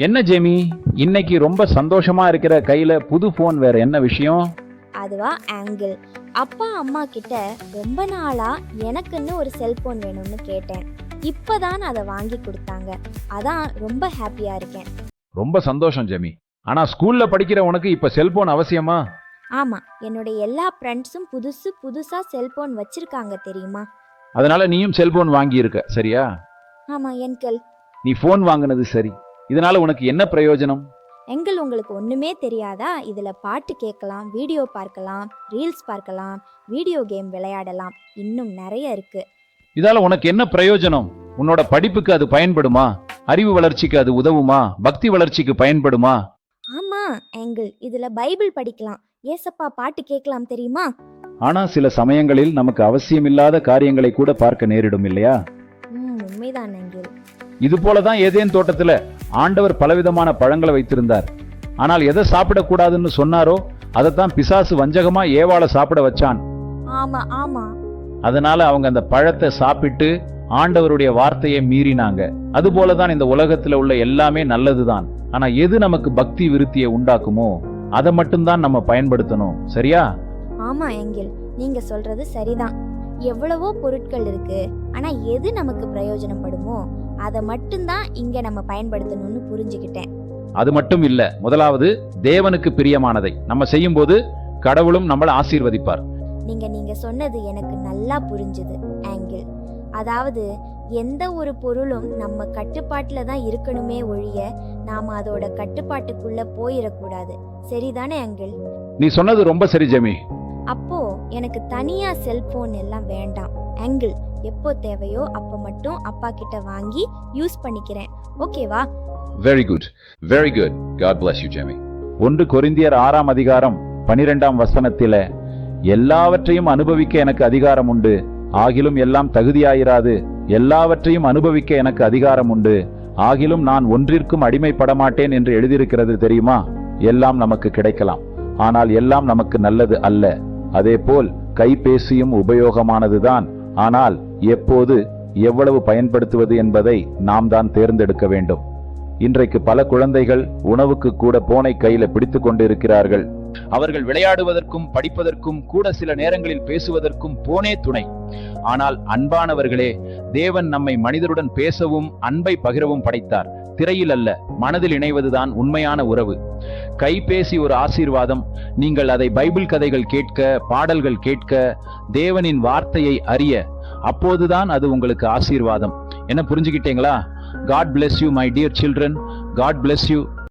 என்ன ஜெமி? இன்னைக்கு ரொம்ப சந்தோஷமா இருக்கிற கையில புது போன் வேற என்ன விஷயம்? அதுவா ஆங்கிள் அப்பா அம்மா கிட்ட ரொம்ப நாளா எனக்குன்னு ஒரு செல்போன் வேணும்னு கேட்டேன். இப்பதான் அதை வாங்கி கொடுத்தாங்க. அதான் ரொம்ப ஹாப்பியா இருக்கேன். ரொம்ப சந்தோஷம் ஜெமி. ஆனா ஸ்கூல்ல படிக்கிற உனக்கு இப்ப செல்போன் அவசியமா? ஆமா என்னோட எல்லா ஃப்ரெண்ட்ஸும் புதுசு புதுசா செல்போன் வச்சிருக்காங்க தெரியுமா? அதனால நீயும் செல்போன் வாங்கி இருக்க சரியா? ஆமா என்கிள் நீ போன் வாங்குனது சரி. இதனால உனக்கு என்ன பிரயோஜனம்? எங்கள் உங்களுக்கு ஒண்ணுமே தெரியாதா? இதுல பாட்டு கேட்கலாம் வீடியோ பார்க்கலாம் ரீல்ஸ் பார்க்கலாம் வீடியோ கேம் விளையாடலாம். இன்னும் நிறைய இருக்கு. இதால உனக்கு என்ன பிரயோஜனம்? உன்னோட படிப்புக்கு அது பயன்படுமா? அறிவு வளர்ச்சிக்கு அது உதவுமா? பக்தி வளர்ச்சிக்கு பயன்படுமா? ஆமா எங்கிள். இதுல பைபிள் படிக்கலாம். ஏசப்பா பாட்டு கேட்கலாம் தெரியுமா? ஆனா சில சமயங்களில் நமக்கு அவசியமில்லாத காரியங்களை கூட பார்க்க நேரிடும் இல்லையா? ம் உண்மைதான் எங்கிள். இது போலதான் ஏதேன் தோட்டத்துல ஆண்டவர் பலவிதமான பழங்களை வைத்திருந்தார். ஆனால் எதை சாப்பிடக்கூடாதுன்னு சொன்னாரோ அதைத்தான் பிசாசு வஞ்சகமா ஏவாள சாப்பிட வச்சான். ஆமா ஆமா. அதனால அவங்க அந்த பழத்தை சாப்பிட்டு ஆண்டவருடைய வார்த்தையை மீறினாங்க. அதுபோலதான் இந்த உலகத்துல உள்ள எல்லாமே நல்லதுதான். ஆனா எது நமக்கு பக்தி விருத்தியை உண்டாக்குமோ அதை மட்டும்தான் நம்ம பயன்படுத்தணும். சரியா? ஆமா எங்கிள் நீங்க சொல்றது சரிதான். எவ்வளவோ பொருட்கள் இருக்கு. ஆனா எது நமக்கு பிரயோஜனப்படுமோ அதை மட்டும்தான் இங்க நம்ம பயன்படுத்தணும்னு புரிஞ்சுக்கிட்டேன். அது மட்டும் இல்ல. முதலாவது தேவனுக்கு பிரியமானதை. நம்ம செய்யும்போது கடவுளும் நம்மளை ஆசீர்வதிப்பார். நீங்க நீங்க சொன்னது எனக்கு நல்லா புரிஞ்சுது ஆங்கிள். அதாவது எந்த ஒரு பொருளும் நம்ம கட்டுப்பாட்டுல தான் இருக்கணுமே ஒழிய நாம அதோட கட்டுப்பாட்டுக்குள்ள போயிடக்கூடாது சரிதானே ஆங்கிள்? நீ சொன்னது ரொம்ப சரி ஜெமி. அப்போ எனக்கு தனியாக செல்ஃபோன் எல்லாம் வேண்டாம். ஆங்கிள் எப்போ தேவையோ அப்போ மட்டும் அப்பா கிட்ட வாங்கி யூஸ் பண்ணிக்கிறேன். ஓகேவா very good very good God bless you Jamie ஒன்று கொரிந்தியர் ஆறாம் அதிகாரம் பனிரெண்டாம் வசனத்தில எல்லாவற்றையும் அனுபவிக்க எனக்கு அதிகாரம் உண்டு. ஆகிலும் எல்லாம் தகுதியாயிராது. எல்லாவற்றையும் அனுபவிக்க எனக்கு அதிகாரம் உண்டு. ஆகிலும் நான் ஒன்றிற்கும் அடிமைப்பட மாட்டேன் என்று எழுதியிருக்கிறது தெரியுமா? எல்லாம் நமக்கு கிடைக்கலாம். ஆனால் எல்லாம் நமக்கு நல்லது அல்ல. அதேபோல் கைபேசியும் உபயோகமானதுதான். ஆனால் எப்போது எவ்வளவு பயன்படுத்துவது என்பதை நாம் தான் தேர்ந்தெடுக்க வேண்டும். இன்றைக்கு பல குழந்தைகள் உணவுக்கு கூட போனை கையில பிடித்து கொண்டிருக்கிறார்கள். அவர்கள் விளையாடுவதற்கும் படிப்பதற்கும் கூட சில நேரங்களில் பேசுவதற்கும் போனே துணை. ஆனால் அன்பானவர்களே தேவன் நம்மை மனிதருடன் பேசவும் அன்பை பகிரவும் படைத்தார். திரையில் அல்ல மனதில் இணைவதுதான் உண்மையான உறவு. கைபேசி ஒரு ஆசீர்வாதம். நீங்கள் அதை பைபிள் கதைகள் கேட்க பாடல்கள் கேட்க தேவனின் வார்த்தையை அறிய அப்போதுதான் அது உங்களுக்கு ஆசீர்வாதம். என்ன புரிஞ்சுக்கிட்டீங்களா? God bless you my dear children God bless you